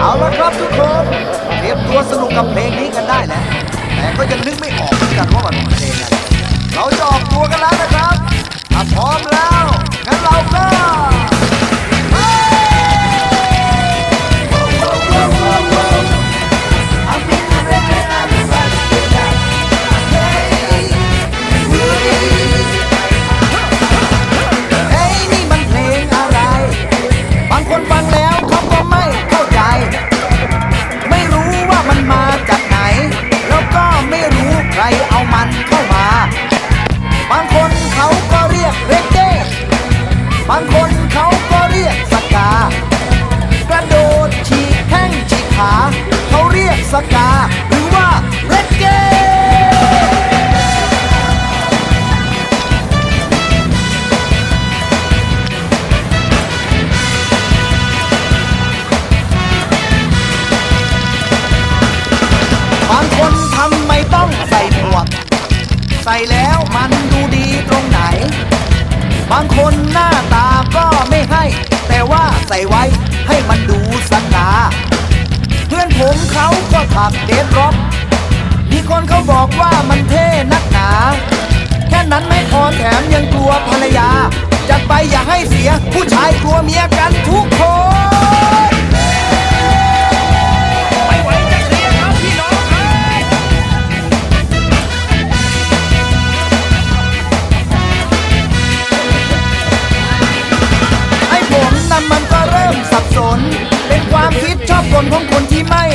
เอาละครับทุกคนเตรียมตัวสนุกกับเพลงนี้กันได้แล้วแต่ก็ยังนึกไม่ออกเหมือนกันว่ามันเป็นเพลงอะไรเราจะออกตัวกันแล้วนะครับถ้าพร้อมแล้ว บางคนเขาก็เรียกสกา กระโดดฉีกแข้งฉีกขา เขาเรียกสกา บางคนหน้าตาก็ไม่ให้ แต่ว่าใส่ไว้ให้มันดูสง่าเพื่อนผมเขาก็ถักเดดร็อก มีคนเขาบอกว่ามันเท่นักหนา แค่นั้นไม่พอแถมยังกลัวภรรยาจัดไป นของคนที่ไม่